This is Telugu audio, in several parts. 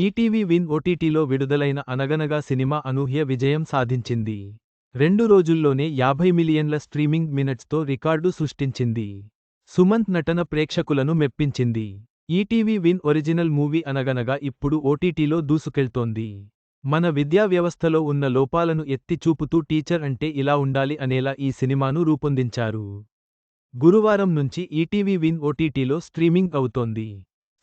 ఈటీవీ విన్ ఓటీటీలో విడుదలైన అనగనగా సినిమా అనూహ్య విజయం సాధించింది. రెండు రోజుల్లోనే యాభై మిలియన్ల స్ట్రీమింగ్ మినిట్స్తో రికార్డు సృష్టించింది. సుమంత్ నటన ప్రేక్షకులను మెప్పించింది. ETV Win original movie Anaganaga ఇప్పుడు ఓటీటీలో దూసుకెళ్తోంది. మన విద్యా వ్యవస్థలో ఉన్న లోపాలను ఎత్తి చూపుతూ టీచర్ అంటే ఇలా ఉండాలి అనేలా ఈ సినిమాను రూపొందించారు. గురువారం నుంచి ఈటీవీ విన్ ఓటీటీలో స్ట్రీమింగ్ అవుతోంది.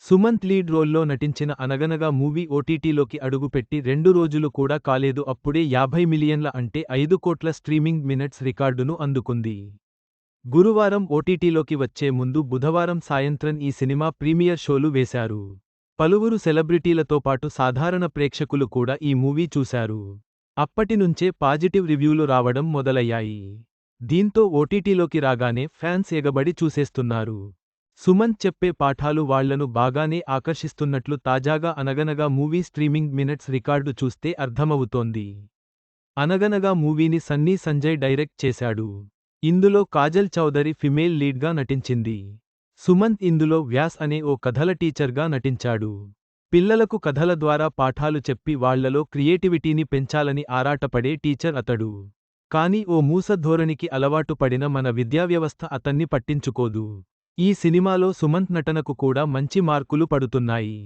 సుమంత్ లీడ్ రోల్లో నటించిన అనగనగా మూవీ ఓటీటీలోకి అడుగుపెట్టి రెండు రోజులు కూడా కాలేదు. అప్పుడే యాభై మిలియన్ల అంటే ఐదు కోట్ల స్ట్రీమింగ్ మినిట్స్ రికార్డును అందుకుంది. గురువారం ఓటీటీలోకి వచ్చే ముందు బుధవారం సాయంత్రం ఈ సినిమా ప్రీమియర్ షోలు వేశారు. పలువురు సెలబ్రిటీలతో పాటు సాధారణ ప్రేక్షకులు కూడా ఈ మూవీ చూశారు. అప్పటినుంచే పాజిటివ్ రివ్యూలు రావడం మొదలయ్యాయి. దీంతో ఓటీటీలోకి రాగానే ఫ్యాన్స్ ఎగబడి చూసేస్తున్నారు. సుమంత్ చెప్పే పాఠాలు వాళ్ళను బాగానే ఆకర్షిస్తున్నట్లు తాజాగా అనగనగా మూవీ స్ట్రీమింగ్ మినిట్స్ రికార్డు చూస్తే అర్థమవుతోంది. అనగనగా మూవీని సన్నీ సంజయ్ డైరెక్ట్ చేశాడు. ఇందులో కాజల్ చౌదరి ఫిమేల్ లీడ్గా నటించింది. సుమంత్ ఇందులో వ్యాస్ అనే ఓ కథల టీచర్గా నటించాడు. పిల్లలకు కథల ద్వారా పాఠాలు చెప్పి వాళ్ళలో క్రియేటివిటీని పెంచాలని ఆరాటపడే టీచర్ అతడు. కాని ఓ మూస ధోరణికి అలవాటు పడిన మన విద్యావ్యవస్థ అతన్ని పట్టించుకోదు. ఈ సినిమాలో సుమంత్ నటనకు కూడా మంచి మార్కులు పడుతున్నాయి.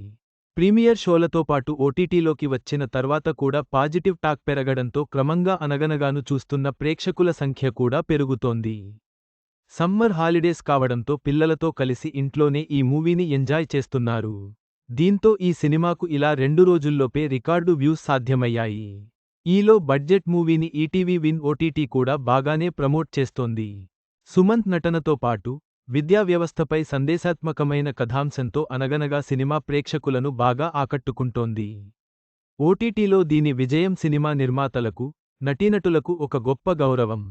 ప్రీమియర్ షోలతో పాటు ఓటీటీలోకి వచ్చిన తర్వాత కూడా పాజిటివ్ టాక్ పెరగడంతో క్రమంగా అనగనగాను చూస్తున్న ప్రేక్షకుల సంఖ్య కూడా పెరుగుతోంది. సమ్మర్ హాలిడేస్ కావడంతో పిల్లలతో కలిసి ఇంట్లోనే ఈ మూవీని ఎంజాయ్ చేస్తున్నారు. దీంతో ఈ సినిమాకు ఇలా రెండు రోజుల్లోపే రికార్డు వ్యూస్ సాధ్యమయ్యాయి. ఈలో బడ్జెట్ మూవీని ఈటీవీ విన్ ఓటీటీ కూడా బాగానే ప్రమోట్ చేస్తోంది. సుమంత్ నటనతో పాటు విద్యా వ్యవస్థపై సందేశాత్మకమైన కథాంశంతో అనగనగా సినిమా ప్రేక్షకులను బాగా ఆకట్టుకుంటోంది. ఓటీటీలో దీని విజయం సినిమా నిర్మాతలకు నటీనటులకు ఒక గొప్ప గౌరవం.